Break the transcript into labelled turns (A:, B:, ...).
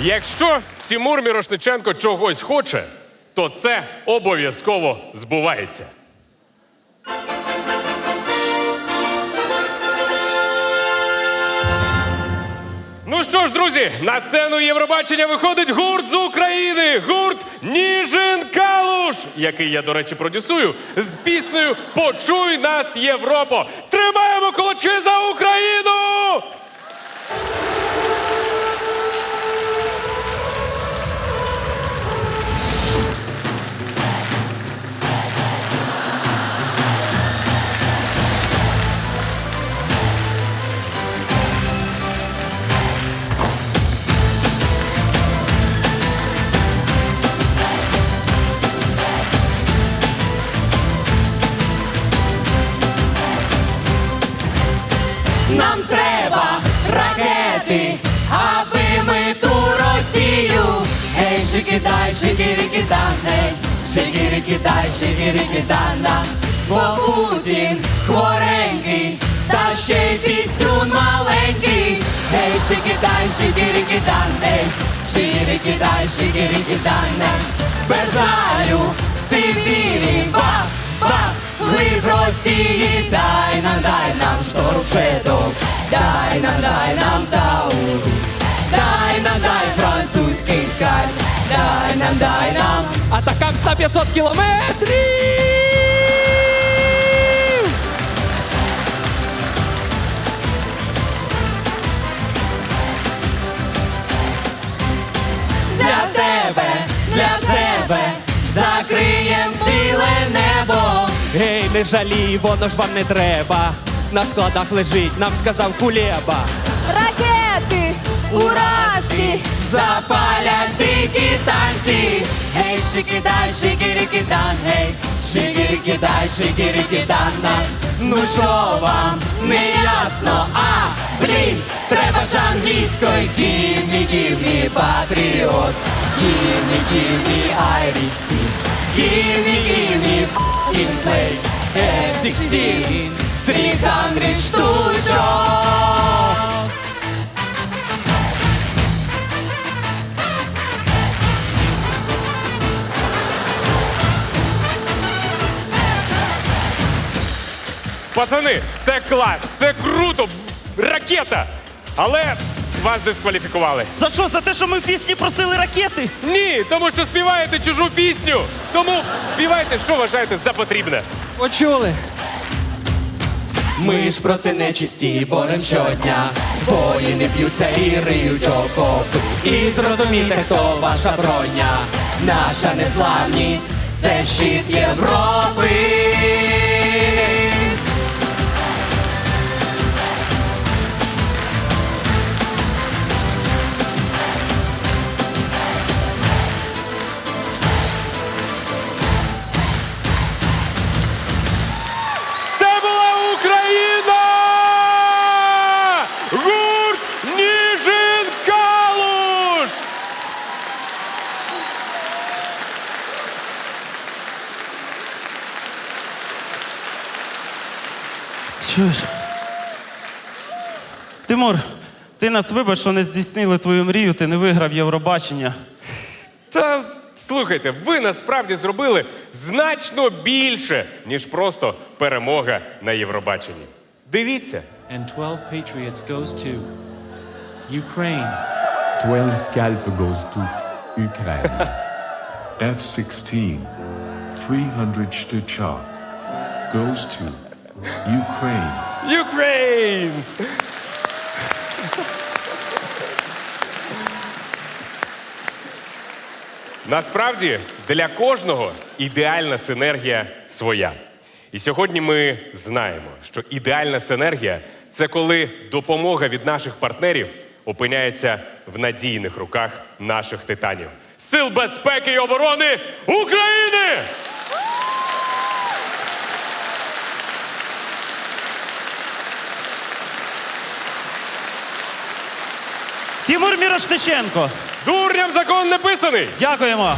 A: Якщо Тимур Мірошниченко чогось хоче, то це обов'язково збувається. Ну що ж, друзі, на сцену Євробачення виходить гурт з України, гурт Калуш, який я, до речі, продюсую з піснею Почуй нас, Європо! Тримаємо кулачки за Україну!
B: Гей, шикидай, шикірикидан, гей, шикірикидай, шикірикидана. Бо Путін хворенький, та ще й пісюн маленький. Гей, шикидай, шикірикидан, гей, шикірикидай, шикірикидан, гей. Без жалю Сибірі, бах, бах, глиб Росії, дай нам, дай нам шторм шедок, дай нам, дай нам Таурус, дай нам, дай скальп, дай нам, дай нам атакам 100-500 кілометрів! Для тебе, для себе закриєм ціле небо.
C: Гей, не жалій, воно ж вам не треба. На складах лежить, нам сказав кулеба.
D: Ракети!
B: Ураші запалять дикі танці. Гей, шикидай, шикірикидан, гей, шикірикидай, шикірикидана. Ну що вам не ясно, а блін, треба ж me, give me, патріот me, Irish tea Give me, give me, F-16 300 штучок
A: Пацани, це клас, це круто, ракета! Але вас дискваліфікували.
C: За що? За те, що ми в пісні просили ракети?
A: Ні, тому що співаєте чужу пісню. Тому співайте, що вважаєте за потрібне.
C: Почули.
B: Ми ж проти нечисті борем щодня. Воїни б'ються і риють окопи. І зрозумійте, хто ваша броня. Наша незламність це щит Європи.
E: Чуєш? Тимур, ти нас вибач, що не здійснили твою мрію, ти не виграв Євробачення.
A: Та слухайте, ви насправді зробили значно більше, ніж просто перемога на Євробаченні. Дивіться.
F: and 12 Patriots goes to Ukraine.
G: 12 scalp goes to Ukraine.
H: F-16, 300 Stuchak, goes to Ukraine.
A: Ukraine! Насправді для кожного ідеальна синергія своя. І сьогодні ми знаємо, що ідеальна синергія це коли допомога від наших партнерів опиняється в надійних руках наших титанів. Сил безпеки і оборони України!
E: Тимур Мірошниченко,
A: Дурням закон не писаний!
E: дякуємо.